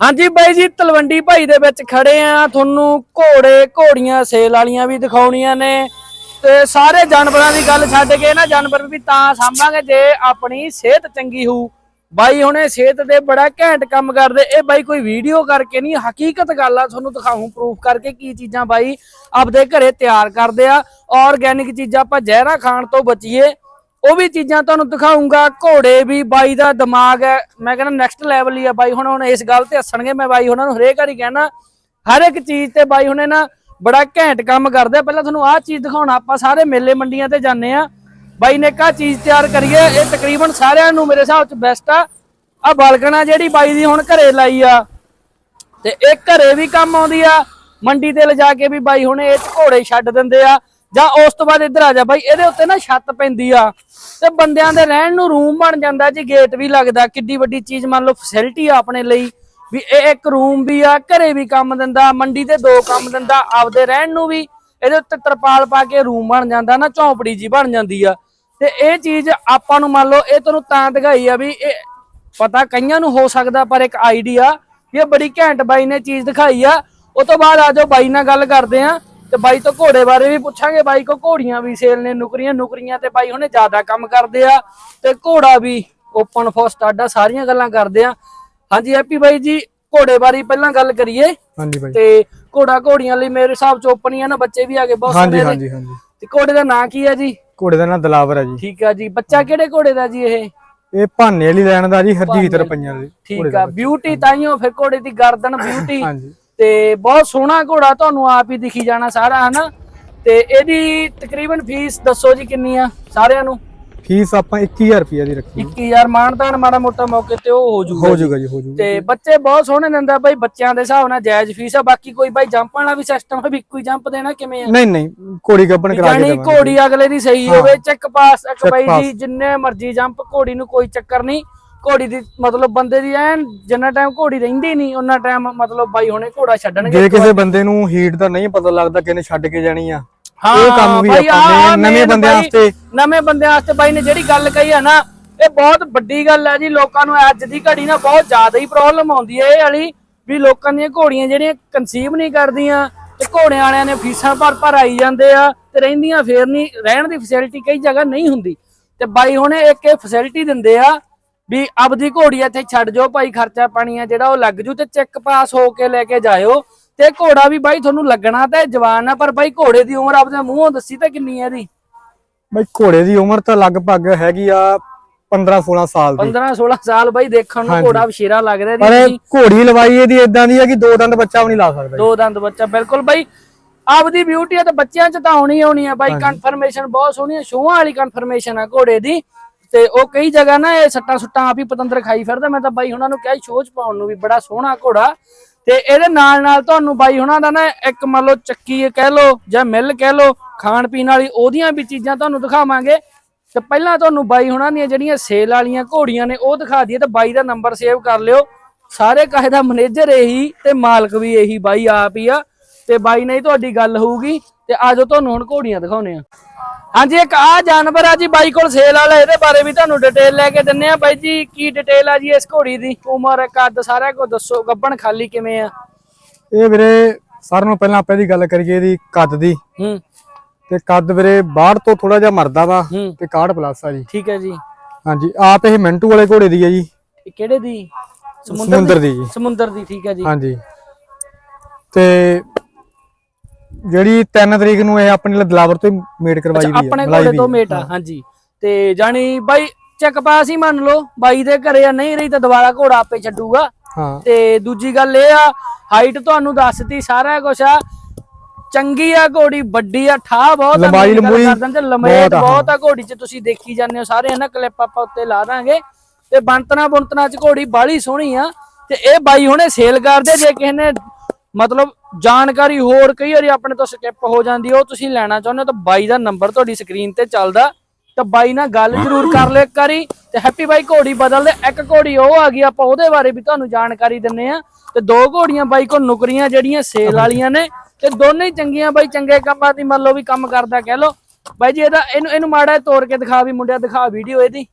ਹਾਂਜੀ ਬਾਈ ਜੀ, ਤਲਵੰਡੀ ਭਾਈ ਦੇ ਵਿੱਚ ਖੜੇ ਆ। ਤੁਹਾਨੂੰ ਘੋੜੇ, ਘੋੜੀਆਂ, ਸੇਲ ਵਾਲੀਆਂ ਵੀ ਦਿਖਾਉਣੀਆਂ ਨੇ। ਤੇ ਸਾਰੇ ਜਾਨਵਰਾਂ ਦੀ ਗੱਲ ਛੱਡ ਕੇ ਨਾ ਜਾਨਵਰ ਵੀ ਤਾਂ ਸਾਂਭਾਂਗੇ ਜੇ ਆਪਣੀ ਸਿਹਤ ਚੰਗੀ ਹੋਊ। ਬਾਈ ਹੁਣੇ ਸਿਹਤ ਦੇ ਬੜਾ ਘੈਂਟ ਕੰਮ ਕਰਦੇ। ਇਹ ਬਾਈ ਕੋਈ ਵੀਡੀਓ ਕਰਕੇ ਨਹੀਂ, ਹਕੀਕਤ ਗੱਲ ਆ। ਤੁਹਾਨੂੰ ਦਿਖਾਉਂ ਪ੍ਰੂਫ ਕਰਕੇ ਕੀ ਚੀਜ਼ਾਂ ਬਾਈ ਆਪਦੇ ਘਰੇ ਤਿਆਰ ਕਰਦੇ ਆ। ਆਰਗੈਨਿਕ ਚੀਜ਼ਾਂ ਆਪਾਂ ਜ਼ਹਿਰਾਂ ਖਾਣ ਤੋਂ ਬਚੀਏ। ਉਹ ਵੀ ਚੀਜ਼ਾਂ ਤੁਹਾਨੂੰ ਦਿਖਾਉਂਗਾ। ਘੋੜੇ ਵੀ ਬਾਈ ਦਾ ਦਿਮਾਗ ਹੈ। ਮੈਂ ਕਹਿੰਦਾ ਨੈਕਸਟ ਲੈਵਲ ਹੀ ਆ ਬਾਈ ਹੁਣ ਹੁਣ ਇਸ ਗੱਲ ਤੇ ਹੱਸਣਗੇ ਮੈਂ ਬਾਈ ਉਹਨਾਂ ਨੂੰ ਹਰੇਕ ਵਾਰੀ ਕਹਿਣਾ, ਹਰ ਇੱਕ ਚੀਜ਼ ਤੇ ਬਾਈ ਹੁਣੇ ਨਾ ਬੜਾ ਘੈਂਟ ਕੰਮ ਕਰਦੇ ਪਹਿਲਾਂ ਤੁਹਾਨੂੰ ਆਹ ਚੀਜ਼ ਦਿਖਾਉਣਾ, ਆਪਾਂ ਸਾਰੇ ਮੇਲੇ ਮੰਡੀਆਂ ਤੇ ਜਾਂਦੇ ਆ। ਬਾਈ ਨੇ ਕਾ ਚੀਜ਼ ਤਿਆਰ ਕਰੀਏ ਇਹ ਤਕਰੀਬਨ ਸਾਰਿਆਂ ਨੂੰ ਮੇਰੇ ਹਿਸਾਬ ਚ ਬੈਸਟ ਆ। ਆ ਬਲਗਣਾ ਜਿਹੜੀ ਬਾਈ ਦੀ ਹੁਣ ਘਰੇ ਲਾਈ ਆ। ਤੇ ਇਹ ਘਰੇ ਵੀ ਕੰਮ ਆਉਂਦੀ ਆ। ਮੰਡੀ ਤੇ ਲਿਜਾ ਕੇ ਵੀ ਬਾਈ ਹੁਣੇ ਇਹ ਘੋੜੇ ਛੱਡ ਦਿੰਦੇ ਆ। ਜਾਂ ਉਸ ਤੋਂ ਬਾਅਦ ਇੱਧਰ ਆ ਜਾ ਬਾਈ, ਇਹਦੇ ਉੱਤੇ ਨਾ ਛੱਤ ਪੈਂਦੀ ਆ। ਤੇ ਬੰਦਿਆਂ ਦੇ ਰਹਿਣ ਨੂੰ ਰੂਮ ਬਣ ਜਾਂਦਾ ਜੀ ਗੇਟ ਵੀ ਲੱਗਦਾ, ਕਿੱਡੀ ਵੱਡੀ ਚੀਜ਼ ਮੰਨ ਲਓ ਫੈਸਿਲਿਟੀ ਆ ਆਪਣੇ ਲਈ, ਵੀ ਇਹ ਇੱਕ ਰੂਮ ਵੀ ਆ, ਘਰੇ ਵੀ ਕੰਮ ਦਿੰਦਾ, ਮੰਡੀ ਤੇ ਦੋ ਕੰਮ ਦਿੰਦਾ, ਆਪਦੇ ਰਹਿਣ ਨੂੰ ਵੀ ਇਹਦੇ ਉੱਤੇ ਤਰਪਾਲ ਪਾ ਕੇ ਰੂਮ ਬਣ ਜਾਂਦਾ ਨਾ, ਝੌਂਪੜੀ ਜੀ ਬਣ ਜਾਂਦੀ ਆ। ਤੇ ਇਹ ਚੀਜ਼ ਆਪਾਂ ਨੂੰ ਮੰਨ ਲਓ, ਇਹ ਤੁਹਾਨੂੰ ਤਾਂ ਦਿਖਾਈ ਆ ਵੀ ਇਹ ਪਤਾ ਕਈਆਂ ਨੂੰ ਹੋ ਸਕਦਾ, ਪਰ ਇੱਕ ਆਈਡੀਆ ਇਹ ਬੜੀ ਘੈਂਟ ਬਾਈ ਨੇ ਚੀਜ਼ ਦਿਖਾਈ ਆ। ਉਹ ਤੋਂ ਬਾਅਦ ਆਜੋ ਬਾਈ ਨਾਲ ਗੱਲ ਕਰਦੇ ਆ। ਤੇ ਬਾਈ ਤੋਂ ਘੋੜੇ ਬਾਰੇ ਵੀ ਪੁੱਛਾਂਗੇ। ਬਾਈ ਕੋ ਘੋੜੀਆਂ ਵੀ ਸੇਲ ਨੇ ਨੁਕਰੀਆਂ ਨੁਕਰੀਆਂ ਤੇ ਬਾਈ ਹੁਣੇ ਜ਼ਿਆਦਾ ਕੰਮ ਕਰਦੇ ਆ ਤੇ ਘੋੜਾ ਵੀ ਓਪਨ ਫੋਰ ਆ ਸਾਰੀਆਂ ਗੱਲਾਂ ਕਰਦੇ ਆ। ਹਾਂਜੀ ਹੈਪੀ ਬਾਈ ਜੀ ਘੋੜੇ ਬਾਰੇ ਪਹਿਲਾਂ ਗੱਲ ਕਰੀਏ। ਹਾਂਜੀ ਬਾਈ। ਤੇ ਘੋੜਾ ਘੋੜੀਆਂ ਲਈ ਮੇਰੇ ਹਿਸਾਬ ਚ ਓਪਨ ਹੀ ਆ ਨਾ ਬੱਚੇ ਵੀ ਆ ਗਏ ਬਹੁਤ ਹਾਂਜੀ ਨੇ ਹਾਂਜੀ ਹਾਂਜੀ। ਤੇ ਘੋੜੇ ਦਾ ਨਾਂ ਕੀ ਹੈ ਜੀ? ਘੋੜੇ ਦਾ ਨਾਮ ਦਲਾਵਰ ਹੈ ਜੀ। ਠੀਕ ਆ ਜੀ। ਬੱਚਾ ਕਿਹੜੇ ਘੋੜੇ ਦਾ ਜੀ ਇਹ? ਇਹ ਭਾਨੇ ਵਾਲੀ ਲੈਣ ਦਾ ਜੀ ਹਰਜੀਤ ਰੁਪਈਆਂ ਦੀ ਠੀਕ ਆ ਬਿਊਟੀ ਤਾਈਓ ਫਿਰ ਘੋੜੇ ਦੀ ਗਰਦਨ ਬਿਊਟੀ ਹਾਂਜੀ। ਤੇ ਬਹੁਤ ਸੋਹਣਾ ਘੋੜਾ ਤੁਹਾਨੂੰ ਆਪ ਹੀ ਦਿਖੀ ਜਾਣਾ ਸਾਰਾ ਹਨਾ? ਤੇ ਇਹਦੀ ਤਕਰੀਬਨ ਫੀਸ ਦੱਸੋ ਜੀ ਕਿੰਨੀ ਆ ਸਾਰਿਆਂ ਨੂੰ? ਫੀਸ ਆਪਾਂ 21000 ਰੁਪਈਆ ਦੀ ਰੱਖੀ 21000 ਮਾਨਤਾਨ ਮਾੜਾ ਮੋਟਾ ਮੌਕੇ ਤੇ ਉਹ ਹੋ ਜੂਗਾ ਹੋ ਜਾਊਗਾ ਜੀ ਹੋ ਜਾਊਗਾ ਤੇ ਬੱਚੇ ਬਹੁਤ ਸੋਹਣੇ ਦਿੰਦਾ ਬਾਈ ਬੱਚਿਆਂ ਦੇ ਹਿਸਾਬ ਨਾਲ ਜਾਇਜ਼ ਫੀਸ ਆ। ਬਾਕੀ ਕੋਈ ਬਾਈ ਜੰਪ ਵਾਲਾ ਵੀ ਸਿਸਟਮ ਹੈ ਵੀ ਇੱਕੋ ਹੀ ਜੰਪ ਦੇਣਾ ਕਿਵੇਂ ਆ? ਨਹੀਂ ਨਹੀਂ ਘੋੜੀ ਗੱਬਣ ਕਰਾ ਕੇ ਜਾਨੀ ਦੇਵਾਂਗੇ। ਘੋੜੀ ਅਗਲੇ ਦੀ ਸਹੀ ਹੋਵੇ ਚੱਕ ਪਾਸ ਇੱਕ ਬਾਈ। ਜੀ ਜਿੰਨੇ ਮਰਜ਼ੀ ਜੰਪ ਘੋੜੀ ਨੂੰ ਕੋਈ ਚੱਕਰ ਨਹੀਂ। ਘੋੜੀ ਦੀ ਮਤਲਬ ਬੰਦੇ ਦੀ ਐਨ ਜਿੰਨਾ ਟਾਈਮ ਘੋੜੀ ਰਹਿੰਦੀ ਨਹੀਂ ਉਹਨਾਂ ਟਾਈਮ ਮਤਲਬ ਬਾਈ ਹੁਣੇ ਘੋੜਾ ਛੱਡਣਗੇ ਜੇ ਕਿਸੇ ਬੰਦੇ ਨੂੰ ਹੀਟ ਦਾ ਨਹੀਂ ਪਤਾ ਲੱਗਦਾ ਕਿਨੇ ਛੱਡ ਕੇ ਜਾਣੀ ਆ ਹਾਂ ਇਹ ਕੰਮ ਵੀ ਆਪਾਂ ਨਵੇਂ ਬੰਦਿਆਂ ਵਾਸਤੇ। ਨਵੇਂ ਬੰਦਿਆਂ ਵਾਸਤੇ ਬਾਈ ਨੇ ਜਿਹੜੀ ਗੱਲ ਕਹੀ ਆ ਨਾ ਇਹ ਬਹੁਤ ਵੱਡੀ ਗੱਲ ਹੈ ਜੀ ਲੋਕਾਂ ਨੂੰ ਅੱਜ ਦੀ ਘੜੀ ਨਾ ਬਹੁਤ ਜ਼ਿਆਦਾ ਹੀ ਪ੍ਰੋਬਲਮ ਆਉਂਦੀ ਹੈ ਇਹ ਵਾਲੀ ਵੀ ਲੋਕਾਂ ਦੀਆਂ ਘੋੜੀਆਂ ਜਿਹੜੀਆਂ ਕਨਸੀਵ ਨਹੀਂ ਕਰਦੀਆਂ ਤੇ ਘੋੜਿਆਂ ਵਾਲਿਆਂ ਨੇ ਫੀਸਾਂ ਭਰ ਭਰ ਆਈ ਜਾਂਦੇ ਆ ਤੇ ਰਹਿੰਦੀਆਂ ਫੇਰ ਨਹੀਂ ਰਹਿਣ ਦੀ ਫੈਸਿਲਿਟੀ ਕਈ ਜਗ੍ਹਾ ਨਹੀਂ ਹੁੰਦੀ। ਤੇ ਬਾਈ ਹੁਣੇ ਇੱਕ ਇਹ ਫੈਸਿਲਿਟੀ ਦਿੰਦੇ ਆ ਵੀ ਆਪਦੀ ਘੋੜੀ ਇੱਥੇ ਛੱਡ ਜਾਓ ਭਾਈ ਖਰਚਾ ਪਾਣੀ ਆ ਜਿਹੜਾ ਉਹ ਲੱਗ ਜੂ ਤੇ ਚੈੱਕ ਪਾਸ ਹੋ ਕੇ ਲੈ ਕੇ ਜਾਇਓ। ਤੇ ਘੋੜਾ ਵੀ ਬਾਈ ਤੁਹਾਨੂੰ ਲੱਗਣਾ ਤੇ ਜਵਾਨ ਆ ਪਰ ਬਾਈ ਘੋੜੇ ਦੀ ਉਮਰ ਆਪਦੇ ਮੂੰਹੋਂ ਦੱਸੀ ਤਾਂ ਕਿੰਨੀ ਹੈ ਇਹਦੀ? ਬਈ ਘੋੜੇ ਦੀ ਉਮਰ ਤਾਂ ਲਗਭਗ ਹੈਗੀ ਆ 15 16 ਸਾਲ ਦੀ। 15 16 ਸਾਲ ਬਾਈ ਦੇਖਣ ਨੂੰ। ਘੋੜਾ ਵਸ਼ੀਰਾ ਲੱਗ ਰਿਹਾ ਪਰ ਘੋੜੀ ਲਵਾਈ ਇਹਦੀ ਇਦਾਂ ਦੀ ਆ ਕਿ ਦੋ ਦੰਦ ਬੱਚਾ ਵੀ ਨਹੀਂ ਲਾ ਸਕਦਾ। ਦੋ ਦੰਦ ਬੱਚਾ ਬਿਲਕੁਲ ਬਾਈ। ਆਪਦੀ ਬਿਊਟੀ ਆ ਤਾਂ ਬੱਚਿਆਂ 'ਚ ਤਾਂ ਆਉਣੀ ਆਉਣੀ ਆ ਬਾਈ। ਕਨਫਰਮੇਸ਼ਨ ਬਹੁਤ ਸੋਹਣੀ ਆ ਸ਼ੋਆਂ ਵਾਲੀ ਕਨਫਰਮੇਸ਼ਨ ਆ ਘੋੜੇ ਦੀ। ਤੇ ਉਹ ਕਈ ਜਗ੍ਹਾ ਨਾ ਇਹ ਸੱਟਾਂ ਸੁੱਟਾਂ ਆਪ ਹੀ ਪਤੰਦਰ ਖਾਈ ਫਿਰਦਾ। ਮੈਂ ਤਾਂ ਬਾਈ ਉਹਨਾਂ ਨੂੰ ਕਿਹਾ ਸ਼ੋਅ ਪਾਉਣ ਨੂੰ ਵੀ ਬੜਾ ਸੋਹਣਾ ਘੋੜਾ। ਤੇ ਇਹਦੇ ਨਾਲ ਨਾਲ ਤੁਹਾਨੂੰ ਬਾਈ ਉਹਨਾਂ ਦਾ ਨਾ ਇੱਕ ਮੰਨ ਲਓ ਚੱਕੀ ਕਹਿ ਲਓ ਜਾਂ ਮਿਲ ਕਹਿ ਲਓ, ਖਾਣ ਪੀਣ ਵਾਲੀ ਉਹਦੀਆਂ ਵੀ ਚੀਜ਼ਾਂ ਤੁਹਾਨੂੰ ਦਿਖਾਵਾਂਗੇ। ਤੇ ਪਹਿਲਾਂ ਤੁਹਾਨੂੰ ਬਾਈ ਹੁਣਾਂ ਦੀਆਂ ਜਿਹੜੀਆਂ ਸੇਲ ਵਾਲੀਆਂ ਘੋੜੀਆਂ ਨੇ ਉਹ ਦਿਖਾ ਦਈਏ ਤੇ ਬਾਈ ਦਾ ਨੰਬਰ ਸੇਵ ਕਰ ਲਿਓ। ਸਾਰੇ ਕਾਹੇ ਦਾ ਮੈਨੇਜਰ ਇਹੀ ਤੇ ਮਾਲਕ ਵੀ ਇਹੀ, ਬਾਈ ਆਪ ਹੀ ਆ। ਤੇ ਬਾਈ ਨਾਲ ਹੀ ਤੁਹਾਡੀ ਗੱਲ ਹੋਊਗੀ। ਤੇ ਆਜੋ ਤੁਹਾਨੂੰ ਹੁਣ ਘੋੜੀਆਂ ਦਿਖਾਉਨੇ ਆ ਹਾਂਜੀ ਇੱਕ ਆ ਜਾਨਵਰ ਆ ਜੀ ਬਾਈ ਕੋਲ ਸੇਲ ਵਾਲਾ ਇਹਦੇ ਬਾਰੇ ਵੀ ਤੁਹਾਨੂੰ ਡਿਟੇਲ ਲੈ ਕੇ ਦਿੰਨੇ ਆ ਬਾਈ ਜੀ ਕੀ ਡਿਟੇਲ ਆ ਜੀ ਇਸ ਘੋੜੀ ਦੀ? ਉਮਰ ਕੱਦ ਸਾਰਾ ਕੁਝ ਦੱਸੋ ਗੱਬਣ ਖਾਲੀ ਕਿਵੇਂ ਆ? ਇਹ ਵੀਰੇ ਸਾਰਿਆਂ ਨੂੰ ਪਹਿਲਾਂ ਆਪਾਂ ਇਹਦੀ ਗੱਲ ਕਰੀਏ ਇਹਦੀ ਕੱਦ ਦੀ। ਹੂੰ। ਤੇ ਕੱਦ ਵੀਰੇ ਬਾਹਰ ਤੋਂ ਥੋੜਾ ਜਿਹਾ ਮਰਦਾ ਵਾ ਹੂੰ। ਤੇ 61 ਪਲੱਸ ਆ ਜੀ। ਠੀਕ ਹੈ ਜੀ। ਹਾਂਜੀ ਆਪ ਇਹ ਮਿੰਟੂ ਵਾਲੇ ਘੋੜੇ ਦੀ ਹੈ ਜੀ। ਇਹ ਕਿਹੜੇ ਦੀ? ਸਮੁੰਦਰ ਦੀ ਜੀ। ਸਮੁੰਦਰ ਦੀ ਠੀਕ ਹੈ ਜੀ। ਹਾਂਜੀ। ਤੇ ਜਿਹੜੀ 3 ਤਰੀਕ ਨੂੰ ਇਹ ਆਪਣੇ ਲਈ ਦਲਾਵਰ ਤੋਂ ਮੇਡ ਕਰਵਾਈ ਦੀ ਹੈ ਆਪਣੇ ਦੀ ਤੋਂ ਮੇਟ ਆ ਹਾਂਜੀ। ਤੇ ਜਾਣੀ ਬਾਈ ਚੱਕ ਪਾਸ ਹੀ ਮੰਨ ਲਓ ਬਾਈ ਦੇ ਘਰੇ ਆ ਨਹੀਂ ਰਹੀ ਤਾਂ ਦੁਬਾਰਾ ਘੋੜਾ ਆਪੇ ਛੱਡੂਗਾ। ਹਾਂ। ਤੇ ਦੂਜੀ ਗੱਲ ਇਹ ਆ ਹਾਈਟ ਤੁਹਾਨੂੰ ਦੱਸਤੀ ਸਾਰਾ ਕੁਝ ਆ। ਚੰਗੀ ਆ ਘੋੜੀ ਵੱਡੀ ਆ ਠਾ ਬਹੁਤ ਆ ਲੰਬਾਈ ਲੰਬੂਈ ਤੇ ਲੰਬਾਈ ਬਹੁਤ ਆ, ਬਹੁਤ ਆ ਘੋੜੀ 'ਚ ਤੁਸੀਂ ਦੇਖੀ ਜਾਂਦੇ ਹੋ ਸਾਰੇ ਹਨਾ ਕਲਿੱਪ ਆਪਾਂ ਉੱਤੇ ਲਾ ਦਾਂਗੇ। ਤੇ ਬੰਤਨਾ ਬੁੰਤਨਾ 'ਚ ਘੋੜੀ ਬਾਲੀ ਸੋਹਣੀ ਆ ਤੇ ਇਹ ਬਾਈ ਹੁਣੇ ਸੇਲ ਕਰਦੇ ਜੇ ਕਿਸੇ ਨੇ ਮਤਲਬ ਜਾਣਕਾਰੀ ਹੋਰ ਕਈ ਵਾਰੀ ਆਪਣੇ ਤੋਂ ਸਕਿਪ ਹੋ ਜਾਂਦੀ ਉਹ ਤੁਸੀਂ ਲੈਣਾ ਚਾਹੁੰਦੇ ਹੋ ਤਾਂ ਬਾਈ ਦਾ ਨੰਬਰ ਤੁਹਾਡੀ ਸਕਰੀਨ ਤੇ ਚੱਲਦਾ। ਤਾਂ ਬਾਈ ਨਾਲ ਗੱਲ ਜ਼ਰੂਰ ਕਰ ਲਿਓ ਇੱਕ ਵਾਰੀ ਤੇ ਹੈਪੀ ਬਾਈ ਘੋੜੀ ਬਦਲਦੇ ਇੱਕ ਘੋੜੀ ਉਹ ਆ ਗਈ ਆਪਾਂ ਉਹਦੇ ਬਾਰੇ ਵੀ ਤੁਹਾਨੂੰ ਜਾਣਕਾਰੀ ਦਿੰਨੇ ਆ ਤੇ ਦੋ ਘੋੜੀਆਂ ਬਾਈ ਕੋ ਨੁਕਰੀਆਂ ਜਿਹੜੀਆਂ ਸੇਲ ਵਾਲੀਆਂ ਨੇ ਤੇ ਦੋਨੇ ਹੀ ਚੰਗੀਆਂ ਬਾਈ ਚੰਗੇ ਕੰਮਾਂ ਦੀ ਮੰਨ ਲਓ ਵੀ ਕੰਮ ਕਰਦਾ ਕਹਿ ਲਓ। ਬਾਈ ਜੀ ਇਹਦਾ ਇਹਨੂੰ ਇਹਨੂੰ ਮਾੜਾ ਤੋੜ ਕੇ ਦਿਖਾ ਵੀ ਮੁੰਡਿਆ ਦਿਖਾ ਵੀਡੀਓ ਇਹਦੀ।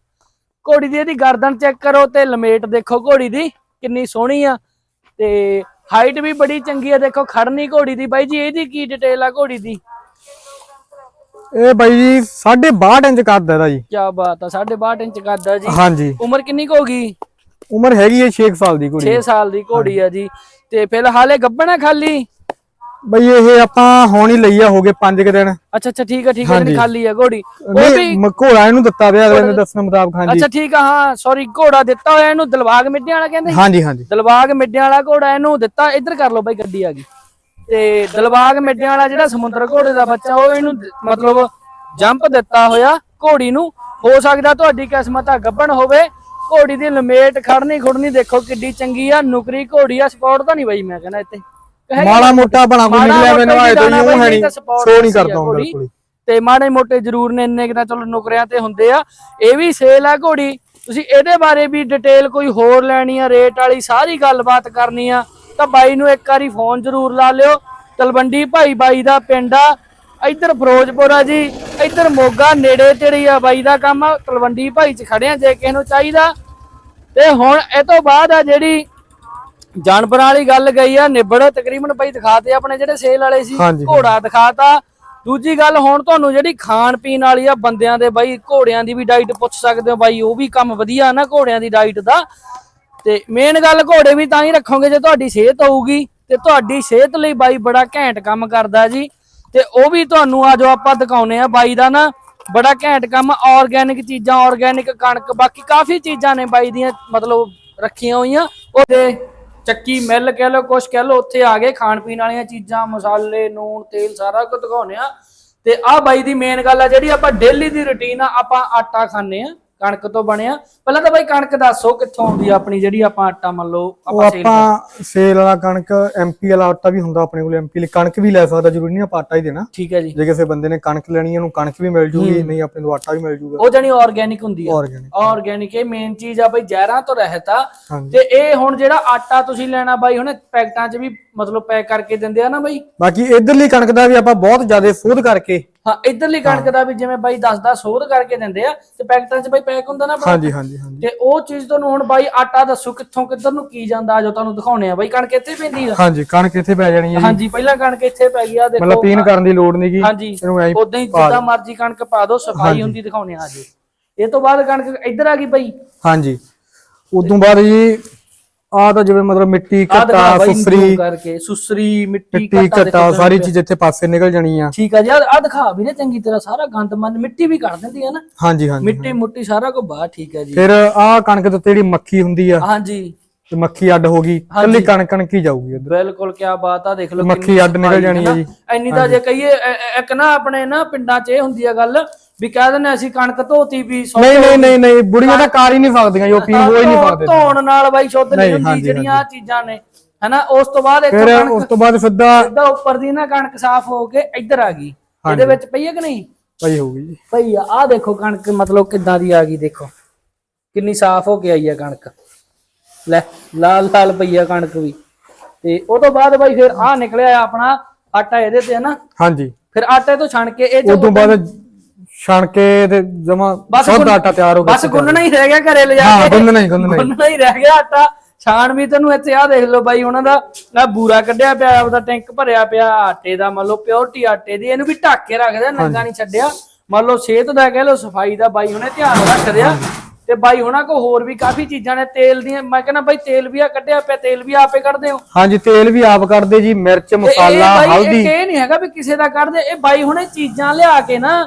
ਘੋੜੀ ਦੀ ਇਹਦੀ ਗਰਦਨ ਚੈੱਕ ਕਰੋ ਤੇ ਲਮੇਟ ਦੇਖੋ ਘੋੜੀ ਦੀ ਕਿੰਨੀ ਸੋਹਣੀ ਆ। ਤੇ ਹਾਈਟ ਵੀ ਬੜੀ ਚੰਗੀ ਆ ਦੇਖੋ ਖੜਨੀ ਘੋੜੀ ਦੀ ਬਾਈ ਜੀ ਇਹਦੀ ਕੀ ਡਿਟੇਲ ਆ ਘੋੜੀ ਦੀ? ਇਹ ਬਾਈ ਜੀ 62 ਇੰਚ ਕੱਦ ਇਹਦਾ ਜੀ। ਕੀ ਬਾਤ ਆ 6.5 ਇੰਚ ਕਰਦਾ ਜੀ। ਹਾਂਜੀ। ਉਮਰ ਕਿੰਨੀ ਕੁ ਹੋ ਗਈ? ਉਮਰ ਹੈਗੀ ਹੈ 6 ਸਾਲ ਦੀ ਕੁੜੀ 6 ਸਾਲ ਦੀ ਘੋੜੀ ਆ ਜੀ। ਤੇ ਫਿਲਹਾਲ ਇਹ ਗੱਭਣ ਆ ਖਾਲੀ? ਬਈ ਇਹ ਆਪਾਂ ਹੁਣ ਹੀ ਲਈ ਆ ਹੋ ਗਏ 5 ਕਿ ਦਿਨ। ਅੱਛਾ ਅੱਛਾ ਠੀਕ ਆ ਠੀਕ ਆ ਜਿਹੜੀ ਖਾਲੀ ਆ ਘੋੜੀ। ਉਹ ਵੀ ਨਹੀਂ ਘੋੜਾ ਇਹਨੂੰ ਦਿੱਤਾ ਪਿਆ ਅਗਲੇ ਨੇ ਦੱਸਣ ਮੁਤਾਬਕ ਹਾਂਜੀ। ਅੱਛਾ ਠੀਕ ਆ ਹਾਂ ਸੌਰੀ ਘੋੜਾ ਦਿੱਤਾ ਹੋਇਆ ਇਹਨੂੰ ਦਿਲਬਾਗ ਮਿੱਡਿਆਂ ਵਾਲਾ ਕਹਿੰਦੇ ਹਾਂਜੀ ਹਾਂਜੀ। ਦਿਲਬਾਗ ਮਿੱਡਿਆਂ ਵਾਲਾ ਘੋੜਾ ਇਹਨੂੰ ਦਿੱਤਾ ਇੱਧਰ ਕਰ ਲਓ ਬਾਈ ਗੱਡੀ ਆ ਗਈ। ਤੇ ਦਿਲਬਾਗ ਮਿੱਡਿਆਂ ਵਾਲਾ ਜਿਹੜਾ ਸਮੁੰਦਰ ਘੋੜੇ ਦਾ ਬੱਚਾ ਉਹ ਇਹਨੂੰ ਮਤਲਬ ਜੰਪ ਦਿੱਤਾ ਹੋਇਆ ਘੋੜੀ ਨੂੰ। ਹੋ ਸਕਦਾ ਤੁਹਾਡੀ ਕਿਸਮਤ ਆ ਗੱਭਣ ਹੋਵੇ। ਘੋੜੀ ਦੀ ਲਮੇਟ ਖੜਨੀ ਖੁੜਨੀ ਦੇਖੋ ਕਿੱਡੀ ਚੰਗੀ ਆ ਨੁਕਰੀ ਘੋੜੀ ਆ ਸਪੋਰਟ ਤਾਂ ਨਹੀਂ ਬਾਈ ਮੈਂ ਕਹਿੰਦਾ ਇੱਥੇ। ਮਾੜਾ ਮੋਟਾ ਬਣਾ ਮਾੜਾ ਨਿਕਲਿਆ ਮੈਨੂੰ ਆਏ ਹੀ ਤਾਂ ਯੂੰ ਹੈ ਨਹੀਂ ਸ਼ੋ ਨਹੀਂ ਕਰਦਾ ਹੁੰਦਾ ਘੋੜੀ। ਬਿਲਕੁਲ ਤੇ ਮਾੜੇ ਮੋਟੇ ਜ਼ਰੂਰ ਨੇ ਇੰਨੇ ਕੁ ਤਾਂ ਚਲੋ ਨੁਕਰਿਆਂ ਤੇ ਹੁੰਦੇ ਆ। ਇਹ ਵੀ ਸੇਲ ਆ ਘੋੜੀ। ਤੁਸੀਂ ਇਹਦੇ ਬਾਰੇ ਵੀ ਡਿਟੇਲ ਕੋਈ ਹੋਰ ਲੈਣੀ ਆ ਰੇਟ ਵਾਲੀ ਸਾਰੀ ਗੱਲਬਾਤ ਕਰਨੀ ਆ ਤਾਂ ਬਾਈ ਨੂੰ ਇੱਕ ਵਾਰੀ ਫੋਨ ਜ਼ਰੂਰ ਲਾ ਲਿਓ। ਤਲਵੰਡੀ ਭਾਈ ਬਾਈ ਦਾ ਪਿੰਡ ਆ। ਇੱਧਰ ਫਿਰੋਜ਼ਪੁਰ ਆ ਜੀ ਇੱਧਰ ਮੋਗਾ ਨੇੜੇ ਤੇੜੇ ਆ ਬਾਈ ਦਾ ਕੰਮ। ਤਲਵੰਡੀ ਭਾਈ ਚ ਖੜਿਆ ਜੇ ਕਿਸੇ ਨੂੰ ਚਾਹੀਦਾ। ਤੇ ਹੁਣ ਇਹ ਤੋਂ ਬਾਅਦ ਆ ਜਿਹੜੀ ਜਾਨਵਰਾਂ ਵਾਲੀ ਗੱਲ ਗਈ ਆ ਨਿਬੜ ਤਕਰੀਬਨ ਬਾਈ ਦਿਖਾਤੇ ਆਪਣੇ ਜਿਹੜੇ ਸੇਲ ਵਾਲੇ ਸੀ। ਘੋੜਾ ਦਿਖਾਤਾ। ਦੂਜੀ ਗੱਲ ਹੁਣ ਤੁਹਾਨੂੰ ਜਿਹੜੀ ਖਾਣ ਪੀਣ ਵਾਲੀ ਆ ਬੰਦਿਆਂ ਦੇ ਬਾਈ ਘੋੜਿਆਂ ਦੀ ਵੀ ਡਾਈਟ ਪੁੱਛ ਸਕਦੇ ਹੋ ਬਾਈ ਉਹ ਵੀ ਕੰਮ ਵਧੀਆ ਨਾ ਘੋੜਿਆਂ ਦੀ ਡਾਈਟ ਦਾ। ਤੇ ਮੇਨ ਗੱਲ ਘੋੜੇ ਵੀ ਤਾਂ ਹੀ ਰੱਖੋਗੇ ਜੇ ਤੁਹਾਡੀ ਸਿਹਤ ਹੋਊਗੀ। ਤੇ ਤੁਹਾਡੀ ਸਿਹਤ ਲਈ ਬਾਈ ਬੜਾ ਘੈਂਟ ਕੰਮ ਕਰਦਾ ਜੀ। ਤੇ ਉਹ ਵੀ ਤੁਹਾਨੂੰ ਆ ਜੋ ਆਪਾਂ ਦਿਖਾਉਨੇ ਆ ਬਾਈ ਦਾ ਨਾ। ਬੜਾ ਘੈਂਟ ਕੰਮ ਆਰਗੈਨਿਕ ਚੀਜ਼ਾਂ ਆਰਗੈਨਿਕ ਕਣਕ ਬਾਕੀ ਕਾਫੀ ਚੀਜ਼ਾਂ ਨੇ ਬਾਈ ਦੀਆਂ ਮਤਲਬ ਰੱਖੀਆਂ ਹੋਈਆਂ। ਉਹਦੇ ਚੱਕੀ, ਮਿਲ ਕਹਿ ਲਓ, ਕੁਛ ਕਹਿ ਲਓ, ਉੱਥੇ ਆ ਗਏ ਖਾਣ ਪੀਣ ਵਾਲੀਆਂ ਚੀਜ਼ਾਂ, ਮਸਾਲੇ ਨੂਣ ਤੇਲ, ਸਾਰਾ ਕੁਝ ਦਿਖਾਉਨੇ ਆ ਤੇ ਆ ਬਾਈ ਦੀ ਮੇਨ ਗੱਲ ਆ, ਜਿਹੜੀ ਆਪਾਂ ਡੇਲੀ ਦੀ ਰੁਟੀਨ ਆ, ਆਪਾਂ ਆਟਾ ਖਾਂਦੇ ਆ ਕਣਕ ਤੋਂ ਬਣਿਆ। ਪਹਿਲਾਂ ਤਾਂ ਬਾਈ ਕਣਕ ਦੱਸੋ ਕਿੱਥੋਂ ਆਉਂਦੀ ਆ ਆਪਣੀ ਜਿਹੜੀ ਆਪਾਂ ਆਟਾ ਮੰਨ ਲਓ ਉਹ ਆਪਾਂ ਸੇਲ ਆਪਾਂ ਸੇਲ ਵਾਲਾ ਕਣਕ ਐਮਪੀ ਵਾਲਾ ਆਟਾ ਵੀ ਹੁੰਦਾ ਆਪਣੇ ਕੋਲ ਐਮਪੀ ਲਈ। ਕਣਕ ਵੀ ਲੈ ਸਕਦਾ ਜ਼ਰੂਰੀ ਨਹੀਂ ਆਪਾਂ ਆਟਾ ਹੀ ਦੇਣਾ। ਠੀਕ ਹੈ ਜੀ। ਜੇ ਕਿਸੇ ਬੰਦੇ ਨੇ ਕਣਕ ਲੈਣੀ ਹੈ ਉਹਨੂੰ ਕਣਕ ਵੀ ਮਿਲ ਜੂਗੀ ਨਹੀਂ ਆਪਣੇ ਨੂੰ ਆਟਾ ਵੀ ਮਿਲ ਜੂਗਾ। ਉਹ ਜਣੀ ਆਰਗੈਨਿਕ ਹੁੰਦੀ ਆ। ਆਰਗੈਨਿਕ ਆਰਗੈਨਿਕ ਇਹ ਮੇਨ ਚੀਜ਼ ਆ ਬਈ ਜ਼ਹਿਰਾਂ ਤੋਂ ਰਹਿਤ ਆ। ਹਾਂਜੀ। ਤੇ ਇਹ ਹੁਣ ਜਿਹੜਾ ਆਟਾ ਤੁਸੀਂ ਲੈਣਾ ਬਾਈ ਹੁਣ ਪੈਕਟਾਂ 'ਚ ਵੀ ਮਤਲਬ ਪੈਕ ਕਰਕੇ ਦਿੰਦੇ ਆ ਨਾ ਬਾਈ। ਬਾਕੀ ਇਧਰਲੀ ਕਣਕ ਦਾ ਵੀ ਆਪਾਂ ਬਹੁਤ ਜ਼ਿਆਦਾ ਸੋਧ ਕਰਕੇ ਹਾਂ ਇਧਰਲੀ ਕਣਕ ਦਾ ਵੀ ਜਿਵੇਂ ਬਾਈ ਦੱਸਦਾ ਸੋਧ ਕਰਕੇ ਦਿੰਦੇ ਆ ਤੇ ਪੈਕਟਾਂ 'ਚ ਬਾਈ ਪੈਕ ਹੁੰਦਾ ਨਾ ਆਪਣਾ। ਹਾਂਜੀ ਹਾਂਜੀ ਹਾਂਜੀ। ਤੇ ਉਹ ਚੀਜ਼ ਤੁਹਾਨੂੰ ਹੁਣ ਬਾਈ ਆਟਾ ਦੱਸੋ ਕਿੱਥੋਂ ਕਿੱਧਰ ਨੂੰ ਕੀ ਜਾਂਦਾ ਜੋ ਤੁਹਾਨੂੰ ਦਿਖਾਉਣੇ ਆ ਬਾਈ। ਕਣਕ ਇੱਥੇ ਪੈਂਦੀ ਆ? ਹਾਂਜੀ ਕਣਕ ਇੱਥੇ ਪੈ ਜਾਣੀ ਹੈ ਜੀ। ਹਾਂਜੀ ਪਹਿਲਾਂ ਕਣਕ ਇੱਥੇ ਪੈ ਗਈ ਆ ਦੇਖੋ। ਮਤਲਬ ਪੀਣ ਕਰਨ ਦੀ ਲੋੜ ਨਹੀਂਗੀ ਹਾਂਜੀ ਇਹਨੂੰ ਐਂ ਉਦਾਂ ਹੀ ਜਿੱਦਾਂ ਮਰਜ਼ੀ ਕਣਕ ਪਾ ਦਿਓ ਸਫ਼ਾਈ ਹੁੰਦੀ ਦਿਖਾਉਣੇ ਆ ਜੀ ਇਹ ਤੋਂ ਬਾਅਦ ਕਣਕ ਇੱਧਰ ਆ ਗਈ ਬਾਈ। ਹਾਂਜੀ। ਉਦੋਂ ਬਾਅਦ ਜੀ ਆ ਤਾਂ ਜਿਵੇਂ ਮਤਲਬ ਮਿੱਟੀ ਘੱਟਾ ਸੁਸਰੀ ਕਰਕੇ ਸੁਸਰੀ ਮਿੱਟੀ ਘੱਟਾ ਸਾਰੀ ਚੀਜ਼ ਇੱਥੇ ਪਾਸੇ ਨਿਕਲ ਜਾਣੀ ਆ। ਠੀਕ ਆ ਜੀ ਆ ਦਿਖਾ ਵੀ ਨੇ ਚੰਗੀ ਤਰ੍ਹਾਂ ਸਾਰਾ ਗੰਦ ਮੰਦ ਮਿੱਟੀ ਵੀ ਕੱਢ ਦਿੰਦੀ ਆ ਨਾ। ਹਾਂਜੀ ਹਾਂਜੀ ਮਿੱਟੀ ਮੁੱਟੀ ਸਾਰਾ ਕੁਝ ਬਾਹਰ ਠੀਕ ਆ ਜੀ। ਫਿਰ ਆ ਕਣਕ ਦੇ ਉੱਤੇ ਜਿਹੜੀ ਮੱਖੀ ਹੁੰਦੀ ਆ। ਹਾਂਜੀ। ਤੇ ਮੱਖੀ ਅੱਡ ਹੋ ਗਈ ਕੱਲੀ ਕਣਕ ਕਣਕ ਹੀ ਜਾਊਗੀ ਉਧਰ। ਬਿਲਕੁਲ ਕੀ ਬਾਤ ਆ ਦੇਖ ਲਓ ਮੱਖੀ ਅੱਡ ਨਿਕਲ ਜਾਣੀ ਆ। ਜੀ। ਇੰਨੀ ਤਾਂ ਜੇ ਕਹੀਏ ਇੱਕ ਨਾ ਆਪਣੇ ਨਾ ਪਿੰਡਾਂ 'ਚ ਇਹ ਹੁੰਦੀ ਆ ਗੱਲ ਵੀ ਕਹਿ ਦਿੰਦੇ ਅਸੀਂ ਕਣਕ ਧੋਤੀ ਵੀ ਸੌ ਨਹੀਂ ਨਹੀਂ ਨਹੀਂ ਨਹੀਂ ਬੁੜੀਆਂ ਤਾਂ ਕਾਰ ਹੀ ਨਹੀਂ ਸਕਦੀਆਂ ਜੋ ਪੀਣ ਉਹ ਹੀ ਨਹੀਂ ਸਕਦੇ। ਧੋਣ ਨਾਲ ਬਾਈ ਸ਼ੁੱਧ ਨਹੀਂ ਨਹੀਂ, ਹੁੰਦੀ ਹਾਂਜੀ, ਜਿਹੜੀਆਂ ਆਹ ਚੀਜ਼ਾਂ ਨੇ ਹਨਾ ਉਸ ਤੋਂ ਬਾਅਦ ਫਿਰ ਕਣਕ ਉਸ ਤੋਂ ਬਾਅਦ ਸਿੱਧਾ ਸਿੱਧਾ ਉੱਪਰ ਦੀ ਨਾ ਕਣਕ ਸਾਫ਼ ਹੋ ਕੇ ਇੱਧਰ ਆ ਗਈ। ਇਹਦੇ ਵਿੱਚ ਪਈ ਹੈ ਕਿ ਨਹੀਂ? ਪਈ ਹੋਊਗੀ ਜੀ। ਪਈ ਆ। ਆਹ ਦੇਖੋ ਕਣਕ ਮਤਲਬ ਕਿੱਦਾਂ ਦੀ ਆ ਗਈ ਦੇਖੋ। ਕਿੰਨੀ ਸਾਫ਼ ਹੋ ਕੇ ਆਈ ਆ ਕਣਕ। ਲੈ ਲਾਲ ਲਾਲ ਪਈ ਆ ਕਣਕ ਵੀ। ਤੇ ਉਹ ਤੋਂ ਬਾਅਦ ਬਾਈ ਫਿਰ ਆਹ ਨਿਕਲਿਆ ਆਪਣਾ ਆਟਾ ਇਹਦੇ ਤੇ ਹਨਾ? ਹਾਂਜੀ। ਫਿਰ ਆਟੇ ਤੋਂ ਛਣ ਕੇ ਇਹ ਉਸ ਤੋਂ ਬਾਅਦ ਛਣ ਕੇ ਤੇ ਜਮਾ ਸਭ ਗੁੰਨ- ਆਟਾ ਤਿਆਰ ਹੋ ਗਿਆ ਬਸ ਗੁੰਨਣਾ ਹੀ ਰਹਿ ਗਿਆ ਘਰੇ ਲਿਜਾ ਹਾਂ ਕੇ। ਗੁੰਨਣਾ ਹੀ ਗੁੰਨਣਾ ਹੀ। ਗੁੰਨਣਾ ਹੀ ਰਹਿ ਗਿਆ ਆਟਾ। ਛਾਣ ਵੀ ਤੈਨੂੰ ਇੱਥੇ ਆ ਦੇਖ ਲਓ ਬਾਈ ਉਹਨਾਂ ਦਾ ਨਾ ਬੂਰਾ ਕੱਢਿਆ ਪਿਆ ਆਪਦਾ ਟੈਂਕ ਭਰਿਆ ਪਿਆ ਆਟੇ ਦਾ ਮੰਨ ਲਓ ਪਿਓਰਟੀ ਆਟੇ ਦੀ ਇਹਨੂੰ ਵੀ ਢੱਕ ਕੇ ਰੱਖਦੇ ਨੰਗਾ ਨਹੀਂ ਛੱਡਿਆ। ਮੰਨ ਲਓ ਸਿਹਤ ਦਾ ਕਹਿ ਲਓ ਸਫ਼ਾਈ ਦਾ ਬਾਈ ਹੁਣੇ ਧਿਆਨ ਰੱਖਦੇ ਆ। ਤੇ ਬਾਈ ਹੁਣਾਂ ਕੋ ਹੋਰ ਵੀ ਕਾਫੀ ਚੀਜ਼ਾਂ ਨੇ ਤੇਲ ਦੀਆਂ ਮੈਂ ਕਹਿੰਦਾ ਬਾਈ ਤੇਲ ਵੀ ਆ ਕੱਢਿਆ ਪਿਆ ਤੇਲ ਵੀ ਆਪੇ ਕੱਢਦੇ ਹੋ। ਹਾਂਜੀ ਤੇਲ ਵੀ ਆਪ ਕੱਢਦੇ ਜੀ ਮਿਰਚ ਮਸਾਲਾ ਹਲਦੀ ਇਹ ਇਹ ਨਹੀਂ ਹੈਗਾ ਵੀ ਕਿਸੇ ਦਾ ਕੱਢਦੇ ਇਹ ਬਾਈ ਹੁਣੇ ਚੀਜ਼ਾਂ ਲਿਆ ਕੇ ਨਾ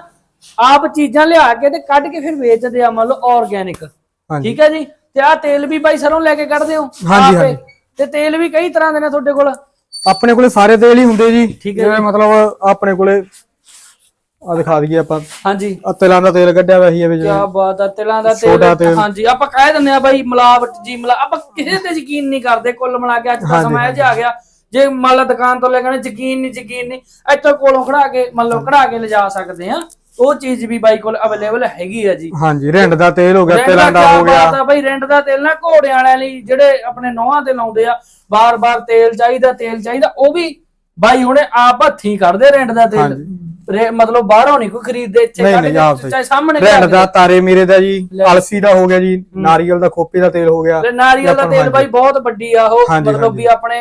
ਆਪ ਚੀਜ਼ਾਂ ਲਿਆ ਕੇ ਤੇ ਕੱਢ ਕੇ ਫਿਰ ਵੇਚਦੇ ਆ ਮੰਨ ਲਓ ਆਰਗੈਨਿਕ ਹਾਂਜੀ। ਠੀਕ ਹੈ ਜੀ? ਤੇ ਆ ਤੇਲ ਵੀ ਬਾਈ ਸਰੋਂ ਲੈ ਕੇ ਕੱਢਦੇ ਹੋ? ਹਾਂਜੀ, ਆਪੇ। ਤੇ ਤੇਲ ਵੀ ਕਈ ਤਰ੍ਹਾਂ ਦੇ ਨੇ ਤੁਹਾਡੇ ਕੋਲ? ਆਪਣੇ ਕੋਲੇ ਸਾਰੇ ਤੇਲ ਹੀ ਹੁੰਦੇ ਜੀ। ਜਿਵੇਂ ਮਤਲਬ ਆਪਣੇ ਕੋਲੇ ਆ ਦਿਖਾ ਦਈਏ ਆਪਾਂ। ਹਾਂਜੀ। ਆ ਤਿਲਾਂ ਦਾ ਤੇਲ ਕੱਢਿਆ ਹੋਇਆ ਸੀ ਇਹ ਵਿੱਚ। ਕੀ ਬਾਤ ਆ ਤਿਲਾਂ ਦਾ ਤੇਲ। ਹਾਂਜੀ ਆਪਾਂ ਕਹਿ ਦਿੰਦੇ ਆ ਬਾਈ ਮਿਲਾਵਟ ਜੀ ਮਿਲਾ ਆਪਾਂ ਕਿਸੇ ਤੇ ਯਕੀਨ ਨਹੀਂ ਕਰਦੇ ਕੁੱਲ ਮਿਲਾ ਕੇ ਅੱਜ ਦਾ ਸਮਾਂ ਇਹ ਜਿਹਾ ਆ ਗਿਆ। ਜੇ ਮੰਨ ਲਾ ਦੁਕਾਨ ਤੋਂ ਲੈ ਕੇ ਆਉਣਾ, ਯਕੀਨ ਨਹੀਂ ਯਕੀਨ ਨਹੀਂ ਇੱਥੋਂ ਕੋਲੋਂ ਖੜਾ ਕੇ ਮੰਨ ਲਓ ਖੜਾ ਕੇ ਲਿਜਾ ਸਕਦੇ ਆ। ਉਹ ਚੀਜ਼ ਵੀ ਬਾਈ ਕੋਲ ਅਵੇਲੇਬਲ ਹੈਗੀ ਆ ਜੀ। ਹਾਂਜੀ ਰਿੰਡ ਦਾ ਤੇਲ ਹੋ ਗਿਆ ਤਿਲਾਂ ਦਾ ਹੋ ਗਿਆ। ਆ ਬਈ ਰੈਂਟ ਦਾ ਤੇਲ ਨਾ ਘੋੜਿਆਂ ਵਾਲਿਆਂ ਲਈ ਜਿਹੜੇ ਆਪਣੇ ਨੋਹਾਂ ਤੇ ਲਾਉਂਦੇ ਆ ਬਾਰ-ਬਾਰ ਤੇਲ ਚਾਹੀਦਾ ਤੇਲ ਚਾਹੀਦਾ ਉਹ ਵੀ ਬਾਈ ਹੁਣੇ ਆਪ ਹੱਥੀਂ ਕੱਢਦੇ ਰੈਂਟ ਦਾ ਤੇਲ। ਮਤਲਬ ਬਾਹਰੋਂ ਨਹੀਂ ਕੋਈ ਖਰੀਦਦੇ ਇੱਥੇ ਤੋਂ ਚਾਹੇ ਸਾਹਮਣੇ ਲਿਆ ਦਾ ਤਾਰੇ ਮੀਰੇ ਦਾ ਜੀ। ਅਲਸੀ ਦਾ ਹੋ ਗਿਆ ਜੀ ਨਾਰੀਅਲ ਦਾ ਖੋਪੇ ਦਾ ਤੇਲ ਹੋ ਗਿਆ। ਤੇ ਨਾਰੀਅਲ ਦਾ ਤੇਲ। ਬਾਈ ਬਹੁਤ ਵੱਡੀ ਆ ਉਹ ਮਤਲਬ ਵੀ। ਆਪਣੇ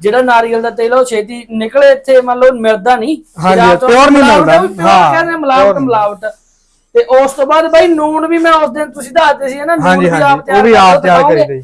ਜਿਹੜਾ ਨਾਰੀਅਲ ਦਾ ਤੇਲ ਆ ਉਹ ਛੇਤੀ ਨਿਕਲੇ ਇੱਥੇ ਮੰਨ ਲਓ ਮਿਲਦਾ ਨਹੀਂ ਹਾਂਜੀ, pure ਨਹੀਂ ਮਿਲਦਾ। ਹਾਂ, ਕਹਿੰਦੇ ਮਿਲਾਵਟ pure ਮਿਲਾਵਟ ਤੇ ਉਸ ਤੋਂ ਬਾਅਦ ਬਾਈ ਨੂਨ ਵੀ ਮੈਂ ਉਸ ਦਿਨ ਤੁਸੀਂ ਦੱਸਦੇ ਸੀ ਨਾ ਨੂਨ ਹਾਂਜੀ ਵੀ ਆਪ ਹਾਂਜੀ ਤਿਆਰ ਉਹ ਵੀ ਕਰਦੇ ਆਪ ਤਿਆਰ ਦਿਖਾਓਗੇ? ਜੀ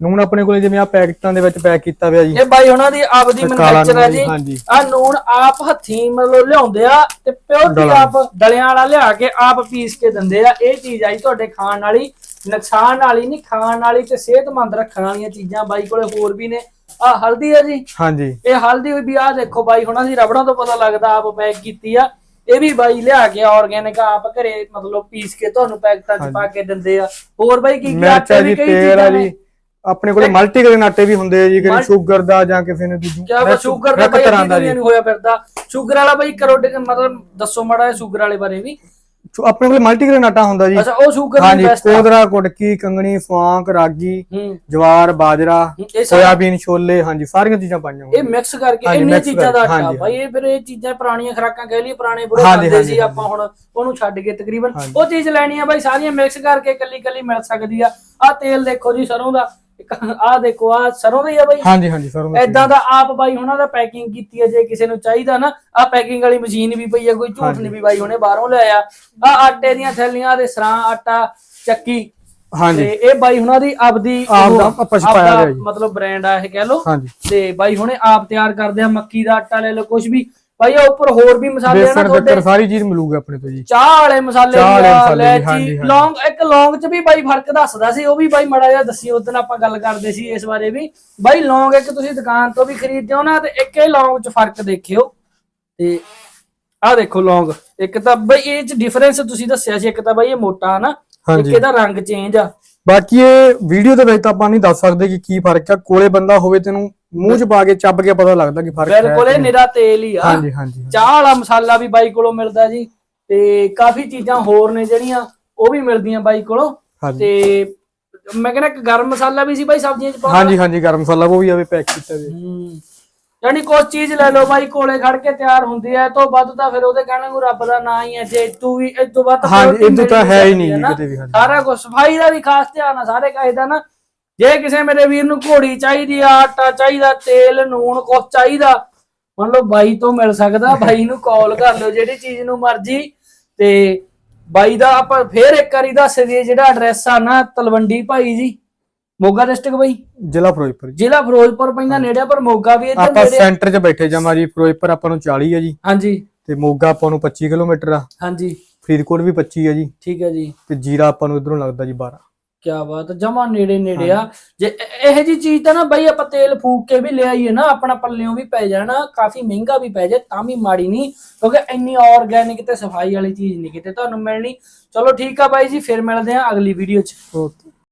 ਨੂਨ ਆਪਣੇ ਕੋਲੇ ਜਿਵੇਂ ਆ ਪੈਕਟਾਂ ਦੇ ਵਿੱਚ ਪੈਕ ਕੀਤਾ ਹੋਇਆ ਜੀ ਇਹ ਬਾਈ ਉਹਨਾਂ ਦੀ ਆਪਦੀ ਤੇ ਕਾਲਾ ਮੈਨੂਫੈਕਚਰ ਹੈ ਜੀ ਜੀ, ਹਾਂਜੀ। ਆ ਨੂਨ ਆਪ ਹੱਥੀਂ ਮਤਲਬ ਲਿਆਉਂਦੇ ਆ ਤੇ ਪਿਓਰ ਦੀ ਡਲਾਂ। ਆਪ ਡਲਿਆਂ ਵਾਲਾ ਲਿਆ ਕੇ ਆਪ ਪੀਸ ਕੇ ਦਿੰਦੇ ਆ ਇਹ ਚੀਜ਼ ਆਈ ਤੁਹਾਡੇ ਖਾਣ ਵਾਲੀ ਨੁਕਸਾਨ ਵਾਲੀ ਨਹੀਂ ਖਾਣ ਵਾਲੀ ਤੇ ਸਿਹਤਮੰਦ ਰੱਖਣ ਵਾਲੀਆਂ ਚੀਜ਼ਾਂ ਬਾਈ ਕੋਲੇ ਹੋਰ ਵੀ ਨੇ ਆ ਹਲਦੀ ਆ ਜੀ। ਹਾਂਜੀ। ਇਹ ਹਲਦੀ ਵੀ ਆ ਦੇਖੋ ਬਾਈ ਹੁਣਾਂ ਦੀ ਰਬੜਾਂ ਤੋਂ ਪਤਾ ਲੱਗਦਾ ਆਪ ਪੈਕ ਕੀਤੀ ਆ। ਇਹ ਵੀ ਬਾਈ ਲਿਆ ਕੇ ਆਰਗੈਨਿਕ ਆਪ ਘਰੇ ਮਤਲਬ ਪੀਸ ਕੇ ਤੁਹਾਨੂੰ ਪੈਕਟਾਂ 'ਚ ਪਾ ਕੇ ਦਿੰਦੇ ਆ। ਹੋਰ ਬਾਈ ਕੀ ਕੀ ਆਟੇ ਵੀ ਕਈ ਤੇਲ ਚੀਜ਼ਾਂ ਨੇ? ਜੀ ਆਪਣੇ ਕੋਲੇ ਮਲਟੀ ਗ੍ਰੇਨ ਆਟੇ ਵੀ ਹੁੰਦੇ ਆ ਜੀ ਮਲ- ਸ਼ੂਗਰ ਦਾ ਜਾਂ ਕਿਸੇ ਨੇ ਦੂਜੀ ਕਿਆ ਸ਼ੂਗਰ ਦਾ ਬਾਈ ਤਰ੍ਹਾਂ ਅੱਧੀ ਦਾ ਦੁਨੀਆ ਜੀ। ਨੂੰ ਹੋਇਆ ਫਿਰਦਾ। ਸ਼ੂਗਰ ਵਾਲਾ ਬਾਈ ਕਰੋ ਮਤਲਬ ਦੱਸੋ ਮਾੜਾ ਸ਼ੂਗਰ ਵਾਲੇ ਬਾਰੇ ਵੀ। ਆਪਣੇ ਕੋਲੇ ਮਲਟੀ ਗ੍ਰੇਨ ਆਟਾ ਹੁੰਦਾ ਜੀ। ਅੱਛਾ ਉਹ ਸ਼ੂਗਰ ਦੀ ਹਾਂਜੀ ਬੈਸਟ ਆ। ਕੋਦਰਾ ਕੁੜਕੀ ਕੰਗਣੀ ਸਵਾਂਕ ਰਾਗੀ ਜਵਾਰ ਬਾਜਰਾ ਇਹ ਸੋਇਆਬੀਨ ਛੋਲੇ ਹਾਂਜੀ ਸਾਰੀਆਂ ਚੀਜ਼ਾਂ ਪਾਈਆਂ ਇਹ ਹੋਈਆਂ ਮਿਕਸ ਕਰਕੇ ਹਾਂਜੀ, ਇੰਨੀਆਂ ਚੀਜ਼ਾਂ ਦਾ ਆਟਾ। ਹਾਂਜੀ, ਬਾਈ ਇਹ ਫਿਰ ਇਹ ਚੀਜ਼ਾਂ ਪੁਰਾਣੀਆਂ ਖਰਾਕਾਂ ਕਹਿ ਲਈ ਪੁਰਾਣੇ ਬੁੜੇ ਹਾਂਜੀ, ਖਾਂਦੇ ਹਾਂਜੀ, ਸੀ ਆਪਾਂ ਹੁਣ ਉਹਨੂੰ ਛੱਡ ਕੇ ਤਕਰੀਬਨ। ਹਾਂਜੀ। ਉਹ ਚੀਜ਼ ਲੈਣੀ ਆ ਬਾਈ ਸਾਰੀਆਂ ਮਿਕਸ ਕਰਕੇ ਕੱਲੀ ਕੱਲੀ ਮਿਲ ਸਕਦੀ ਆ। ਆ ਤੇਲ ਦੇਖੋ ਜੀ ਸਰੋਂ ਦਾ। ਆ ਦੇਖੋ ਆ ਸਰੋਂ ਦਾ ਹੀ ਆ ਬਾਈ। ਹਾਂਜੀ ਹਾਂਜੀ ਸਰ ਐਦਾਂ ਦਾ ਆਪ ਬਾਈ ਉਹਨਾਂ ਦਾ ਪੈਕਿੰਗ ਕੀਤੀ ਹੈ ਜੇ ਕਿਸੇ ਨੂੰ ਚਾਹੀਦਾ ਨਾ ਆ ਪੈਕਿੰਗ ਵਾਲੀ ਮਸ਼ੀਨ ਵੀ ਪਈ ਹੈ ਕੋਈ ਝੂਠ ਨਹੀਂ ਵੀ ਬਾਈ ਉਹਨੇ ਬਾਹਰੋਂ ਲਿਆਇਆ। ਆ ਆਟੇ ਦੀਆਂ ਥੈਲੀਆਂ ਦੇ ਸਰਾਂ ਆਟਾ ਚੱਕੀ। ਤੇ ਹਾਂਜੀ ਇਹ ਬਾਈ ਹੁਣਾਂ ਦੀ ਆਪਦੀ ਦਾ ਆਪਦਾ। ਮਤਲਬ ਬ੍ਰਾਂਡ ਆ ਇਹ ਕਹਿ ਹਾਂਜੀ। ਤੇ ਬਾਈ ਹੁਣੇ ਆਪ ਤਿਆਰ ਕਰਦੇ ਆ ਮੱਕੀ ਦਾ ਆਟਾ ਲੈ ਲਓ ਕੁਝ ਵੀ। ਇਹ ਉੱਪਰ ਹੋਰ ਵੀ ਮਸਾਲੇ ਆ ਨਾ ਬੇਸਣ ਤੁਹਾਡੇ। ਸਾਰੀ ਚੀਜ਼ ਮਿਲੂਗੀ ਆਪਣੇ ਤੋਂ ਜੀ। ਚਾਹ ਵਾਲੇ ਮਸਾਲੇ ਚਾਹ ਵਾਲੇ ਵੀ ਆ, ਮਸਾਲੇ ਵੀ, ਇਲਾਇਚੀ ਹਾਂਜੀ, ਹਾਂਜੀ। ਲੌਂਗ ਇੱਕ ਲੌਂਗ ਚ ਵੀ ਬਾਈ ਫ਼ਰਕ ਦੱਸਦਾ ਸੀ ਉਹ ਵੀ ਬਾਈ ਮੜਾ ਜਿਹਾ ਦੱਸੀ ਉਦੋਂ ਆਪਾਂ ਗੱਲ ਕਰਦੇ ਸੀ ਇਸ ਬਾਰੇ ਵੀ। ਬਾਈ ਲੌਂਗ ਇੱਕ ਤੁਸੀਂ ਦੁਕਾਨ ਤੋਂ ਵੀ ਖਰੀਦਦੇ ਹੋ ਨਾ ਤੇ ਇੱਕ ਇਹ ਲੌਂਗ ਚ ਫ਼ਰਕ ਦੇਖਿਓ। ਤੇ ਆਹ ਦੇਖੋ ਲੌਂਗ ਇੱਕ ਤਾਂ ਬਾਈ ਇਹ ਚ ਡਿਫਰੈਂਸ ਤੁਸੀਂ ਦੱਸਿਆ ਸੀ ਇੱਕ ਤਾਂ ਬਾਈ ਇਹ ਮੋਟਾ ਨਾ ਇੱਕ ਹਾਂਜੀ। ਇਹਦਾ ਰੰਗ ਚੇਂਜ ਆ। ਬਾਕੀ ਇਹ ਵੀਡੀਓ ਦੇ ਵਿੱਚ ਤਾਂ ਆਪਾਂ ਨਹੀਂ ਦੱਸ ਸਕਦੇ ਕਿ ਕੀ ਫ਼ਰਕ ਆ। ਕੋਲੇ ਬੰਦਾ ਹੋਵੇ ਤੈਨੂੰ ਮੂੰਹ 'ਚ ਪਾ ਕੇ ਚੱਬ ਕੇ ਪਤਾ ਲੱਗਦਾ ਕਿ ਫ਼ਰਕ ਹੈ ਬਿਲਕੁਲ ਇਹ ਨਿਰਾ ਤੇਲ ਹੀ ਆ। ਹਾਂਜੀ ਹਾਂਜੀ ਚਾਹ ਵਾਲਾ ਮਸਾਲਾ ਵੀ ਬਾਈ ਕੋਲੋਂ ਮਿਲਦਾ ਜੀ ਤੇ ਕਾਫੀ ਚੀਜ਼ਾਂ ਹੋਰ ਨੇ ਜਿਹੜੀਆਂ ਉਹ ਵੀ ਮਿਲਦੀਆਂ ਬਾਈ ਕੋਲੋਂ। ਤੇ ਮੈਂ ਕਹਿੰਦਾ ਇੱਕ ਗਰਮ ਮਸਾਲਾ ਵੀ ਸੀ ਬਾਈ ਸਬਜ਼ੀਆਂ ਚ ਪਾਉਣਾ ਹਾਂਜੀ ਹਾਂਜੀ ਗਰਮ ਮਸਾਲਾ ਉਹ ਵੀ ਆਵੇ ਪੈਕ ਕੀਤਾ ਹੂੰ। ਯਾਨੀ ਕੋਈ ਚੀਜ਼ ਲੈ ਲਓ ਬਾਈ ਕੋਲੇ ਖੜ ਕੇ ਤਿਆਰ ਹੁੰਦੀ ਹੈ ਤੋਂ ਵੱਧ ਤਾਂ ਫਿਰ ਉਹਦੇ ਕਹਿਣਾ ਨੂੰ ਰੱਬ ਦਾ ਨਾਂ ਹੀ ਹੈ ਜੇ ਤੂੰ ਵੀ ਇਹ ਤੋਂ ਵੱਧ ਹਾਂਜੀ, ਇਹ ਤੋਂ ਹੈ ਹੀ ਨਹੀਂ। ਕਿਤੇ ਵੀ। ਸਾਰਾ ਕੁਝ ਸਫ਼ਾਈ ਦਾ ਵੀ ਖਾਸ ਧਿਆਨ ਆ ਸਾਰੇ ਕਾਹੇ ਦਾ ਨਾ ਜੇ ਕਿਸੇ ਮੇਰੇ ਵੀਰ ਨੂੰ ਘੋੜੀ ਚਾਹੀਦੀ ਆ ਆਟਾ ਚਾਹੀਦਾ ਤੇਲ ਨੂਣ ਕੁਛ ਚਾਹੀਦਾ ਮੰਨ ਲਓ ਬਾਈ ਤੋਂ ਮਿਲ ਸਕਦਾ ਬਾਈ ਨੂੰ ਕਾਲ ਕਰ ਲਿਓ ਜਿਹੜੀ ਚੀਜ਼ ਨੂੰ ਮਰਜ਼ੀ ਤੇ ਬਾਈ ਦਾ ਆਪਾਂ ਫੇਰ ਇੱਕ ਵਾਰੀ ਦੱਸ ਦਈਏ ਜਿਹੜਾ ਐਡਰੈਸ ਆ ਨਾ ਤਲਵੰਡੀ ਭਾਈ ਜੀ ਮੋਗਾ ਡਿਸਟ੍ਰਿਕਟ ਬਾਈ? ਜ਼ਿਲ੍ਹਾ ਫਿਰੋਜ਼ਪੁਰ ਜੀ। ਜ਼ਿਲ੍ਹਾ ਫਿਰੋਜ਼ਪੁਰ ਪੈਂਦਾ ਨੇੜੇ ਆ, ਪਰ ਮੋਗਾ ਵੀ ਇੱਧਰ ਆਪਾਂ ਨੇੜੇ ਸੈਂਟਰ 'ਚ ਬੈਠੇ ਜਾਵਾਂ ਜੀ ਫਿਰੋਜ਼ਪੁਰ ਆਪਾਂ ਨੂੰ 40 ਹੈ ਜੀ। ਹਾਂਜੀ। ਤੇ ਮੋਗਾ ਆਪਾਂ ਨੂੰ 25 ਕਿਲੋਮੀਟਰ ਆ। ਹਾਂਜੀ। ਫਰੀਦਕੋਟ ਵੀ 25 ਹੈ ਜੀ। ਠੀਕ ਹੈ ਜੀ। ਤੇ ਜੀਰਾ ਆਪਾਂ ਨੂੰ ਇਧਰੋਂ ਲੱਗਦਾ ਜੀ 12 ਕੀ ਬਾਤ ਜਮਾ ਨੇੜੇ ਨੇੜੇ ਆ। ਜੇ ਇਹ- ਇਹੋ ਜੀ ਚੀਜ਼ ਤਾਂ ਨਾ ਬਈ ਆਪਾਂ ਤੇਲ ਫੂਕ ਕੇ ਵੀ ਲੈ ਆਈਏ ਨਾ ਆਪਣਾ ਪੱਲਿਓਂ ਵੀ ਪੈ ਜਾਣਾ ਕਾਫੀ ਮਹਿੰਗਾ ਵੀ ਪੈ ਜਾਏ ਤਾਂ ਵੀ ਮਾੜੀ ਨਹੀਂ ਕਿਉਂਕਿ ਇੰਨੀ ਆਰਗੈਨਿਕ ਤੇ ਸਫ਼ਾਈ ਵਾਲੀ ਚੀਜ਼ ਨਹੀਂ ਕਿਤੇ ਤੁਹਾਨੂੰ ਮਿਲਣੀ। ਚਲੋ ਠੀਕ ਆ ਬਾਈ ਜੀ ਫਿਰ ਮਿਲਦੇ ਆ ਅਗਲੀ ਵੀਡੀਓ 'ਚ। ਓਕੇ।